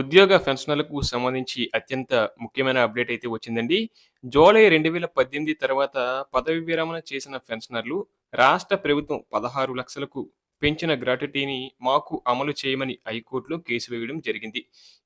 ఉద్యోగ పెన్షనర్లకు సంబంధించి అత్యంత ముఖ్యమైన అప్డేట్ అయితే వచ్చిందండి. జూలై 2018 తర్వాత పదవి విరమణ చేసిన పెన్షనర్లు రాష్ట్ర ప్రభుత్వం పదహారు లక్షలకు పెంచిన గ్రాట్యుటీని మాకు అమలు చేయమని హైకోర్టులో కేసు వేయడం జరిగింది.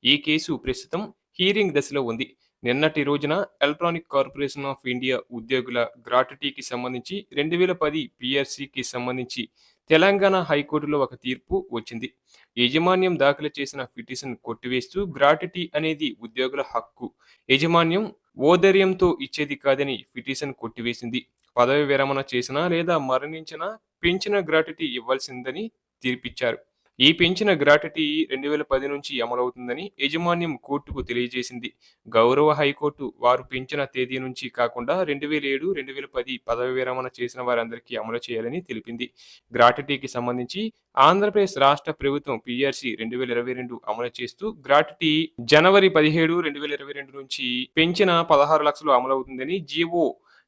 ఈ కేసు ప్రస్తుతం హీరింగ్ దశలో ఉంది. నిన్నటి రోజున ఎలక్ట్రానిక్ కార్పొరేషన్ ఆఫ్ ఇండియా ఉద్యోగుల గ్రాట్యుటీకి సంబంధించి 2010 పీఆర్సీకి సంబంధించి తెలంగాణ హైకోర్టులో ఒక తీర్పు వచ్చింది. యాజమాన్యం దాఖలు చేసిన పిటిషన్ కొట్టివేస్తూ గ్రాట్యుటీ అనేది ఉద్యోగుల హక్కు. యాజమాన్యం ఓదర్యంతో ఇచ్చేది కాదని పిటిషన్ కొట్టివేసింది. పదవి విరమణ చేసినా లేదా మరణించినా పెంచిన గ్రాట్యుటీ ఇవ్వాల్సిందని తీర్పిచ్చారు. ఈ పెంచిన గ్రాట్యుటీ 2010 నుంచి అమలవుతుందని యాజమాన్యం కోర్టుకు తెలియజేసింది. గౌరవ హైకోర్టు వారు పెంచిన తేదీ నుంచి కాకుండా 2007, 2010 పదవి విరమణ చేసిన వారందరికీ అమలు చేయాలని తెలిపింది. గ్రాట్యుటీకి సంబంధించి ఆంధ్రప్రదేశ్ రాష్ట్ర ప్రభుత్వం పిఆర్సీ రెండు వేల ఇరవై రెండు అమలు చేస్తూ గ్రాట్యుటీ జనవరి 17, 2022 నుంచి పెంచిన పదహారు లక్షలు అమలవుతుందని జీవో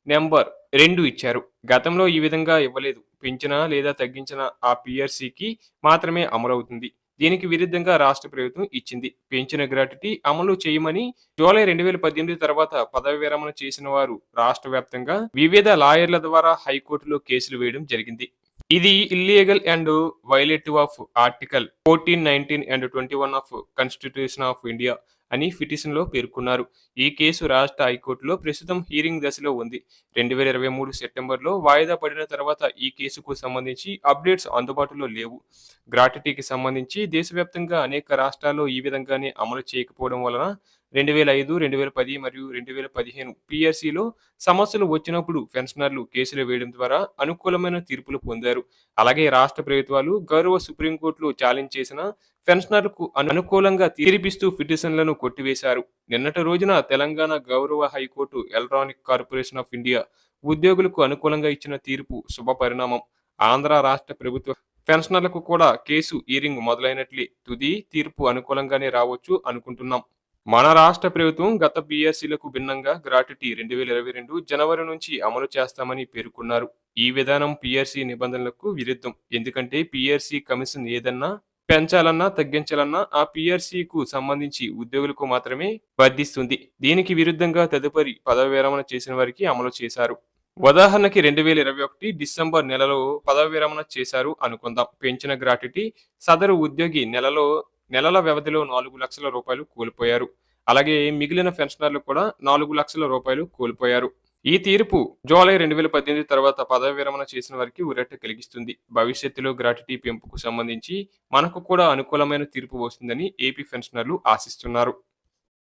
నెంబర్ రెండు ఇచ్చారు. గతంలో ఈ విధంగా ఇవ్వలేదు. పెంచిన లేదా తగ్గించిన ఆ పిఆర్సీకి మాత్రమే అమలవుతుంది. దీనికి విరుద్ధంగా రాష్ట్ర ప్రభుత్వం ఇచ్చింది. పెంచిన గ్రాట్యుటీ అమలు చేయమని జూలై 2018 తర్వాత పదవి విరమణ చేసిన వారు రాష్ట్ర వ్యాప్తంగా వివిధ లాయర్ల ద్వారా హైకోర్టులో కేసులు వేయడం జరిగింది. ఇది illegal and violative of article 14, 19 and 21 of constitution of India అని పిటిషన్లో పేర్కొన్నారు. ఈ కేసు రాష్ట్ర హైకోర్టులో ప్రస్తుతం హీరింగ్ దశలో ఉంది. 2023 సెప్టెంబర్లో వాయిదా పడిన తర్వాత ఈ కేసుకు సంబంధించి అప్డేట్స్ అందుబాటులో లేవు. గ్రాటిటీకి సంబంధించి దేశవ్యాప్తంగా అనేక రాష్ట్రాల్లో ఈ విధంగానే అమలు చేయకపోవడం వలన 2005, 2010 మరియు రెండు వేల పదిహేను పిఆర్సీలో సమస్యలు వచ్చినప్పుడు పెన్షనర్లు కేసులు వేయడం ద్వారా అనుకూలమైన తీర్పులు పొందారు. అలాగే రాష్ట్ర ప్రభుత్వాలు గౌరవ సుప్రీంకోర్టులో ఛాలెంజ్ చేసిన పెన్షనర్లకు అనుకూలంగా తీర్పిస్తూ పిటిషన్లను కొట్టివేశారు. నిన్నటి రోజున తెలంగాణ గౌరవ high court electronic corporation of India ఉద్యోగులకు అనుకూలంగా ఇచ్చిన తీర్పు శుభ పరిణామం ఆంధ్ర రాష్ట్ర ప్రభుత్వ పెన్షనర్లకు కూడా కేసు ఈరింగ్ మొదలైనట్లే. తుది తీర్పు అనుకూలంగానే రావచ్చు అనుకుంటున్నాం. మన రాష్ట్ర ప్రభుత్వం గత బీఎస్సీలకు భిన్నంగా గ్రాట్యుటీ 2022 జనవరి నుంచి అమలు చేస్తామని పేర్కొన్నారు. ఈ విధానం పిఆర్సీ నిబంధనలకు విరుద్ధం. ఎందుకంటే పిఆర్సీ కమిషన్ ఏదన్నా పెంచాలన్నా, తగ్గించాలన్నా ఆ పిఆర్సీకు సంబంధించి ఉద్యోగులకు మాత్రమే వర్ధిస్తుంది దీనికి విరుద్ధంగా తదుపరి పదవి విరమణ చేసిన వారికి అమలు చేశారు. ఉదాహరణకి 2021 డిసెంబర్ నెలలో పదవి విరమణ చేశారు అనుకుందాం. పెంచిన గ్రాట్యుటీ సదరు ఉద్యోగి నెలలో నెలల వ్యవధిలో నాలుగు లక్షల రూపాయలు కోల్పోయారు. అలాగే మిగిలిన పెన్షనర్లు కూడా నాలుగు లక్షల రూపాయలు కోల్పోయారు. ఈ తీర్పు జూలై 2018 తర్వాత పదవి విరమణ చేసిన వారికి ఉరట కలిగిస్తుంది. భవిష్యత్తులో గ్రాట్యుటీ పెంపుకు సంబంధించి మనకు కూడా అనుకూలమైన తీర్పు వస్తుందని ఏపీ పెన్షనర్లు ఆశిస్తున్నారు.